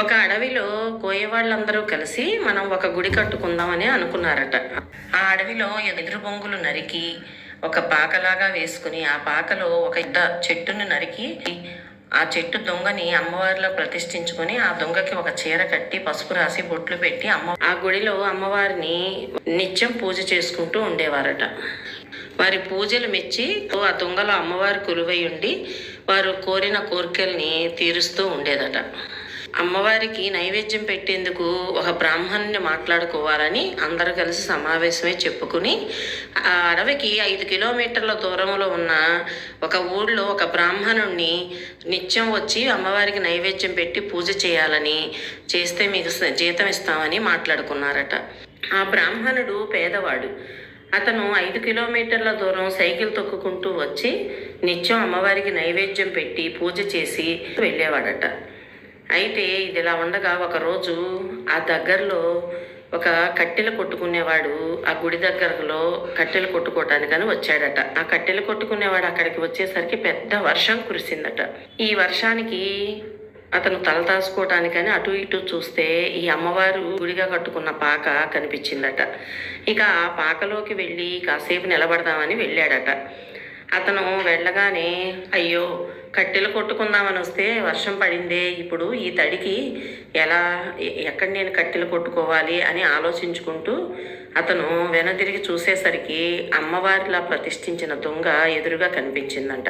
ఒక అడవిలో కోయవాళ్ళందరూ కలిసి మనం ఒక గుడి కట్టుకుందామని అనుకున్నారట. ఆ అడవిలో ఎదురు బొంగులు నరికి ఒక పాకలాగా వేసుకుని ఆ పాకలో ఒక ఇద్ద చెట్టును నరికి ఆ చెట్టు దొంగని అమ్మవారిలో ప్రతిష్ఠించుకొని ఆ దొంగకి ఒక చీర కట్టి పసుపు రాసి బొట్లు పెట్టి అమ్మ ఆ గుడిలో అమ్మవారిని నిత్యం పూజ చేసుకుంటూ ఉండేవారట. వారి పూజలు మెచ్చి ఆ దొంగలో అమ్మవారి కొలువై ఉండి వారు కోరిన కోరికల్ని తీరుస్తూ ఉండేదట. అమ్మవారికి నైవేద్యం పెట్టేందుకు ఒక బ్రాహ్మణుని మాట్లాడుకోవాలని అందరు కలిసి సమావేశమే చెప్పుకుని ఆ అడవికి ఐదు కిలోమీటర్ల దూరంలో ఉన్న ఒక ఊళ్ళో ఒక బ్రాహ్మణుణ్ణి నిత్యం వచ్చి అమ్మవారికి నైవేద్యం పెట్టి పూజ చేయాలని చేస్తే మీకు జీతం ఇస్తామని మాట్లాడుకున్నారట. ఆ బ్రాహ్మణుడు పేదవాడు. అతను ఐదు కిలోమీటర్ల దూరం సైకిల్ తొక్కుకుంటూ వచ్చి నిత్యం అమ్మవారికి నైవేద్యం పెట్టి పూజ చేసి వెళ్ళేవాడట. అయితే ఇది ఇలా ఉండగా ఒకరోజు ఆ దగ్గరలో ఒక కట్టెలు కొట్టుకునేవాడు. ఆ గుడి దగ్గరలో కట్టెలు కొట్టుకోవటానికని వచ్చాడట. ఆ కట్టెలు కొట్టుకునేవాడు అక్కడికి వచ్చేసరికి పెద్ద వర్షం కురిసిందట. ఈ వర్షానికి అతను తలదాచుకోవటానికని అటు ఇటు చూస్తే ఈ అమ్మవారు గుడిగా కట్టుకున్న పాక కనిపించిందట. ఇక ఆ పాకలోకి వెళ్ళి కాసేపు నిలబడదామని వెళ్ళాడట. అతను వెళ్ళగానే అయ్యో కట్టెలు కొట్టుకుందామని వస్తే వర్షం పడిందే ఇప్పుడు ఈ తడికి ఎలా ఎక్కడ నేను కట్టెలు కొట్టుకోవాలి అని ఆలోచించుకుంటూ అతను వెనతిరిగి చూసేసరికి అమ్మవారిలా ప్రతిష్ఠించిన దొంగ ఎదురుగా కనిపించిందంట.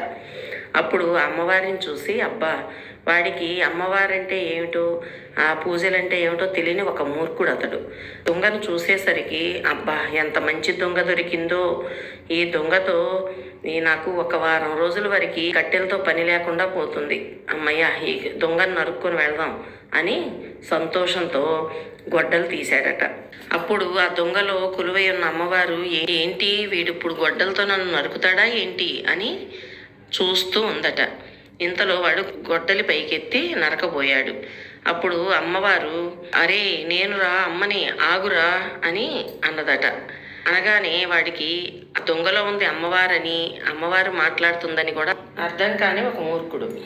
అప్పుడు అమ్మవారిని చూసి అబ్బా వాడికి అమ్మవారంటే ఏమిటో ఆ పూజలంటే ఏమిటో తెలియని ఒక మూర్ఖుడు అతడు దొంగను చూసేసరికి అబ్బా ఎంత మంచి దొంగ దొరికిందో. ఈ దొంగతో ఈ నాకు ఒక వారం రోజుల వరకు కట్టెలతో పని లేకుండా పోతుంది. అమ్మయ్య ఈ దొంగను నరుక్కొని వెళ్దాం అని సంతోషంతో గొడ్డలు తీశాడట. అప్పుడు ఆ దొంగలో కొలువై ఉన్న అమ్మవారు ఏంటి? వీడిప్పుడు గొడ్డలతో నన్ను నరుకుతాడా ఏంటి? అని చూస్తూ ఉందట. ఇంతలో వాడు గొడ్డలి పైకెత్తి నరకబోయాడు. అప్పుడు అమ్మవారు అరే నేనురా అమ్మని ఆగురా అని అన్నదట. అనగానే వాడికి దొంగలో ఉంది అమ్మవారని అమ్మవారు మాట్లాడుతుందని కూడా అర్థం కాని ఒక మూర్ఖుడు.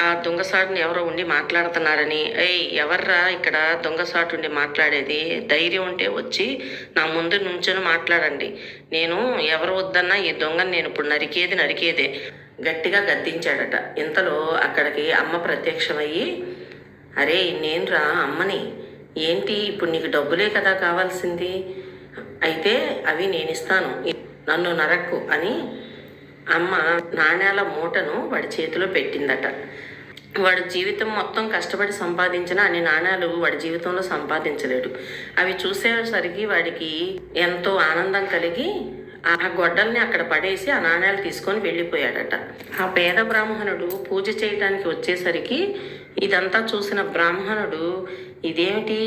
ఆ దొంగసాటుని ఎవరో ఉండి మాట్లాడుతున్నారని. ఏయ్ ఎవర్రా ఇక్కడ దొంగసాటు ఉండి మాట్లాడేది? ధైర్యం ఉంటే వచ్చి నా ముందు నుంచొని మాట్లాడండి. నేను ఎవరు వద్దన్నా ఈ దొంగని నేను ఇప్పుడు నరికేది నరికేదే. గట్టిగా గద్దించాడట. ఇంతలో అక్కడికి అమ్మ ప్రత్యక్షమయ్యి అరే నేనురా అమ్మని ఏంటి ఇప్పుడు నీకు డబ్బులే కదా కావాల్సింది? అయితే అవి నేను ఇస్తాను నన్ను నరక్కు అని అమ్మ నాణ్యాల మూటను వాడి చేతిలో పెట్టిందట. వాడు జీవితం మొత్తం కష్టపడి సంపాదించిన అన్ని నాణ్యాలు వాడి జీవితంలో సంపాదించలేడు. అవి చూసేసరికి వాడికి ఎంతో ఆనందం కలిగి ఆ గొడ్డల్ని అక్కడ పడేసి ఆ నాణ్యాలు తీసుకొని వెళ్ళిపోయాడట. ఆ పేద బ్రాహ్మణుడు పూజ చేయటానికి వచ్చేసరికి ఇదంతా చూసిన బ్రాహ్మణుడు ఇదేమిటి?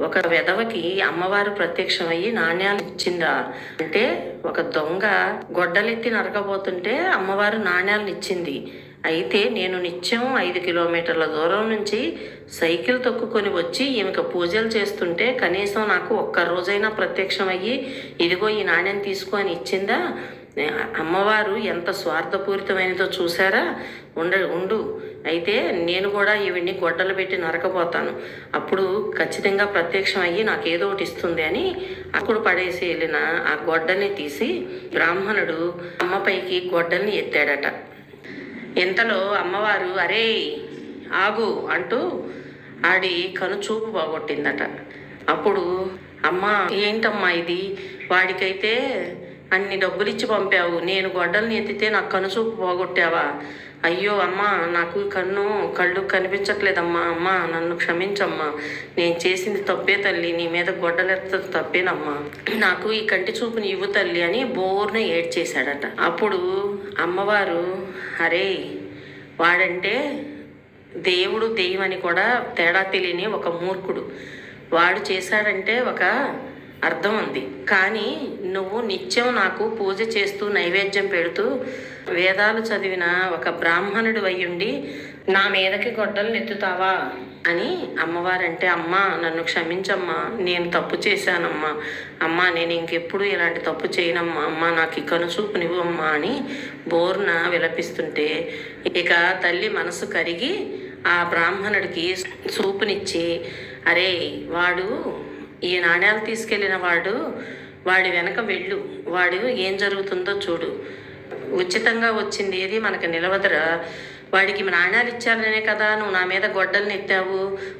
ఒక వెధవకి అమ్మవారు ప్రత్యక్షమయ్యి నాణ్యాలు ఇచ్చిందా? అంటే ఒక దొంగ గొడ్డలెత్తి నరకబోతుంటే అమ్మవారు నాణ్యాలను ఇచ్చింది. అయితే నేను నిత్యం ఐదు కిలోమీటర్ల దూరం నుంచి సైకిల్ తొక్కుకొని వచ్చి ఈమెకు పూజలు చేస్తుంటే కనీసం నాకు ఒక్క రోజైనా ప్రత్యక్షమయ్యి ఇదిగో ఈ నాణ్యం తీసుకొని ఇచ్చిందా? అమ్మవారు ఎంత స్వార్థపూరితమైనదో చూసారా ఉండ ఉండు. అయితే నేను కూడా ఈవిడ్ని గొడ్డలు పెట్టి నరకపోతాను. అప్పుడు ఖచ్చితంగా ప్రత్యక్షం అయ్యి నాకు ఏదో ఒకటి ఇస్తుంది అని అప్పుడు పడేసి వెళ్ళిన ఆ గొడ్డల్ని తీసి బ్రాహ్మణుడు అమ్మపైకి గొడ్డల్ని ఎత్తాడట. ఇంతలో అమ్మవారు అరే ఆగు అంటూ ఆడి కనుచూపు పోగొట్టిందట. అప్పుడు అమ్మ ఏంటమ్మా ఇది? వాడికైతే అన్ని డబ్బులు ఇచ్చి పంపావు. నేను గొడ్డల్ని ఎత్తితే నాకు కనుచూపు పోగొట్టావా? అయ్యో అమ్మా నాకు ఈ కన్ను కళ్ళు కనిపించట్లేదమ్మా. అమ్మ నన్ను క్షమించమ్మా. నేను చేసింది తప్పే తల్లి. నీ మీద గొడ్డలెత్తది తప్పేనమ్మా. నాకు ఈ కంటి చూపుని ఇవ్వు తల్లి అని బోర్న ఏడ్చేశాడట. అప్పుడు అమ్మవారు అరే వాడంటే దేవుడు దెయ్యమని కూడా తేడా తెలియని ఒక మూర్ఖుడు. వాడు చేశాడంటే ఒక అర్థం ఉంది. కానీ నువ్వు నిత్యం నాకు పూజ చేస్తూ నైవేద్యం పెడుతూ వేదాలు చదివిన ఒక బ్రాహ్మణుడు అయ్యుండి నా మీదకి గొడ్డలు నెత్తుతావా? అని అమ్మవారంటే అమ్మా నన్ను క్షమించమ్మా నేను తప్పు చేశానమ్మా. అమ్మా నేను ఇంకెప్పుడు ఇలాంటి తప్పు చేయనమ్మా. అమ్మా నాకు ఈ కనుచూపునివ్వు అమ్మా అని బోర్న విలపిస్తుంటే ఇక తల్లి మనసు కరిగి ఆ బ్రాహ్మణుడికి చూపునిచ్చి అరే వాడు ఈ నాణ్యాలు తీసుకెళ్ళిన వాడు వాడి వెనక వెళ్ళు. వాడు ఏం జరుగుతుందో చూడు. ఉచితంగా వచ్చింది ఏది మనకు నిలవదురా. వాడికి నాణ్యాలు ఇచ్చారనే కదా నువ్వు నా మీద గొడ్డలు నెత్తావు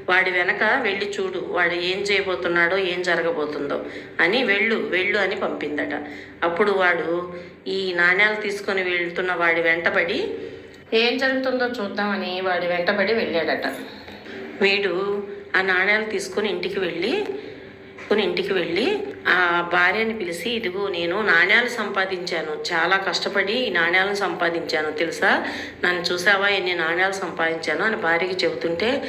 వాడి వెనక వెళ్ళి చూడు వాడు ఏం చేయబోతున్నాడో ఏం జరగబోతుందో అని వెళ్ళు వెళ్ళు అని పంపిందట. అప్పుడు వాడు ఈ నాణ్యాలు తీసుకొని వెళ్తున్న వాడి వెంటబడి ఏం జరుగుతుందో చూద్దామని వాడి వెంటబడి వెళ్ళాడట. వీడు ఆ నాణ్యాలు తీసుకొని ఇంటికి వెళ్ళి కొని ఇంటికి వెళ్ళి ఆ భార్యని పిలిచి ఇదిగో నేను నాణ్యాలు సంపాదించాను. చాలా కష్టపడి ఈ నాణ్యాలను సంపాదించాను. తెలుసా? నన్ను చూసావా? ఎన్ని నాణ్యాలు సంపాదించాను? అని భార్యకి చెబుతుంటే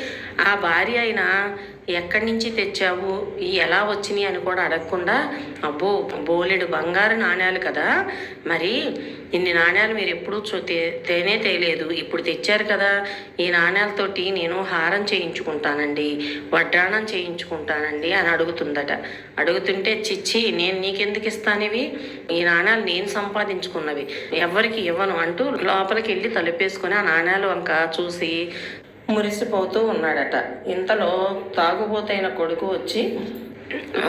ఆ భార్య అయినా ఎక్కడి నుంచి తెచ్చావు? ఇవి ఎలా వచ్చినాయి అని కూడా అడగకుండా అబ్బో బోలెడు బంగారు నాణ్యాలు కదా. మరి ఇన్ని నాణ్యాలు మీరు ఎప్పుడూ చూ తేనే తేలేదు. ఇప్పుడు తెచ్చారు కదా. ఈ నాణ్యాలతోటి నేను హారం చేయించుకుంటానండి వడ్డాణం చేయించుకుంటానండి అని అడుగుతుందట. అడుగుతుంటే చిచ్చి నేను నీకెందుకు ఇస్తానివి ఈ నాణ్యాలు నేను సంపాదించుకున్నవి. ఎవరికి ఇవ్వను అంటూ లోపలికి వెళ్ళి తలుపేసుకొని ఆ నాణ్యాలు వంక చూసి మురిసిపోతూ ఉన్నాడట. ఇంతలో తాగుబోతైన కొడుకు వచ్చి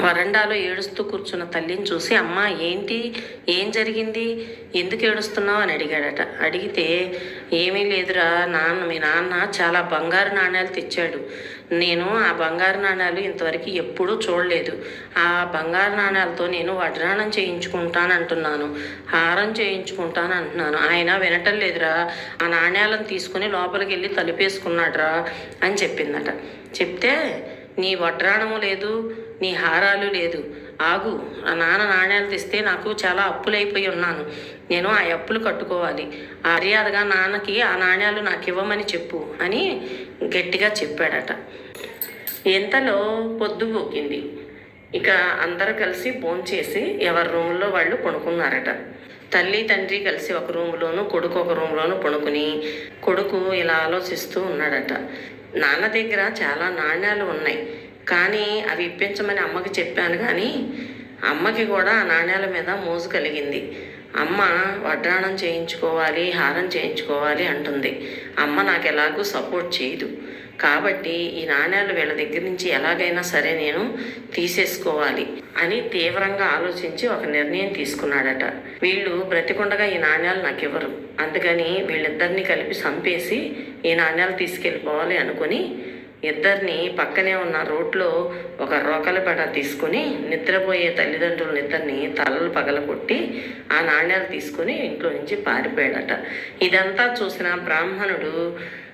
వరండాలో ఏడుస్తూ కూర్చున్న తల్లిని చూసి అమ్మ ఏంటి? ఏం జరిగింది? ఎందుకు ఏడుస్తున్నావు? అని అడిగాడట. అడిగితే ఏమీ లేదురా నాన్న మీ నాన్న చాలా బంగారు నాణ్యాలు తెచ్చాడు. నేను ఆ బంగారు నాణ్యాలు ఇంతవరకు ఎప్పుడూ చూడలేదు. ఆ బంగారు నాణ్యాలతో నేను వడ్రాణం చేయించుకుంటాను అంటున్నాను హారం చేయించుకుంటాను అంటున్నాను ఆయన వినటం లేదురా ఆ నాణ్యాలను తీసుకుని లోపలికి వెళ్ళి తలుపేసుకున్నాడురా అని చెప్పిందట. చెప్తే నీ వడ్రాణము లేదు నీ హారాలు లేదు. ఆగు ఆ నాన్న నాణ్యాలు తెస్తే నాకు చాలా అప్పులైపోయి ఉన్నాను. నేను ఆ అప్పులు కట్టుకోవాలి. ఆ మర్యాదగా నాన్నకి ఆ నాణ్యాలు నాకు ఇవ్వమని చెప్పు అని గట్టిగా చెప్పాడట. ఎంతలో పొద్దు పోకింది. ఇక అందరు కలిసి భోంచేసి ఎవరి రూముల్లో వాళ్ళు పడుకున్నారట. తల్లి తండ్రి కలిసి ఒక రూములోను కొడుకు ఒక రూములోను పడుకుని కొడుకు ఇలా ఆలోచిస్తూ ఉన్నాడట. నాన్న దగ్గర చాలా నాణ్యాలు ఉన్నాయి. కానీ అవి ఇప్పించమని అమ్మకి చెప్పాను కానీ అమ్మకి కూడా ఆ నాణ్యాల మీద మోజు కలిగింది. అమ్మ వడ్రాణం చేయించుకోవాలి హారం చేయించుకోవాలి అంటుంది. అమ్మ నాకు ఎలాగూ సపోర్ట్ చేయదు. కాబట్టి ఈ నాణ్యాలు వీళ్ళ దగ్గర నుంచి ఎలాగైనా సరే నేను తీసేసుకోవాలి అని తీవ్రంగా ఆలోచించి ఒక నిర్ణయం తీసుకున్నాడట. వీళ్ళు బ్రతికుండగా ఈ నాణ్యాలు నాకు ఇవ్వరు. అందుకని వీళ్ళిద్దరిని కలిపి చంపేసి ఈ నాణ్యాలు తీసుకెళ్ళిపోవాలి అనుకుని ఇద్దరిని పక్కనే ఉన్న రోడ్లో ఒక రోకలి పడ తీసుకుని నిద్రపోయే తల్లిదండ్రుల ఇద్దరిని తలలు పగలగొట్టి ఆ నాణ్యాలు తీసుకుని ఇంట్లో నుంచి పారిపోయాడట. ఇదంతా చూసిన బ్రాహ్మణుడు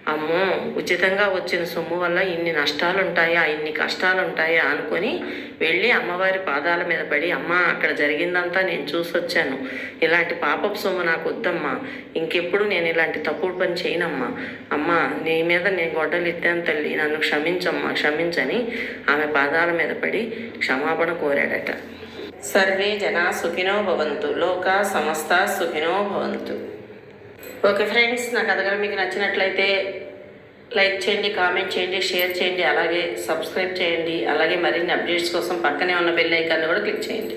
అమ్మో ఉచితంగా వచ్చిన సొమ్ము వల్ల ఇన్ని నష్టాలు ఉంటాయా ఇన్ని కష్టాలు ఉంటాయా అనుకొని వెళ్ళి అమ్మవారి పాదాల మీద పడి అమ్మ అక్కడ జరిగిందంతా నేను చూసొచ్చాను. ఇలాంటి పాపపు సొమ్ము నాకు వద్దమ్మా. ఇంకెప్పుడు నేను ఇలాంటి తప్పుడు పని చేయనమ్మా. అమ్మ నీ మీద నేను గొడ్డలు ఇద్దాను తల్లి. నన్ను క్షమించమ్మా క్షమించని ఆమె పాదాల మీద పడి క్షమాపణ కోరాడట. సర్వే జనా సుఖినో భవంతు. లోక సమస్త సుఖినో భవంతు. ఓకే ఫ్రెండ్స్ నా కథ కనుక మీకు నచ్చినట్లయితే లైక్ చేయండి కామెంట్ చేయండి షేర్ చేయండి అలాగే సబ్స్క్రైబ్ చేయండి అలాగే మరిన్ని అప్డేట్స్ కోసం పక్కనే ఉన్న బెల్ ఐకాన్ని కూడా క్లిక్ చేయండి.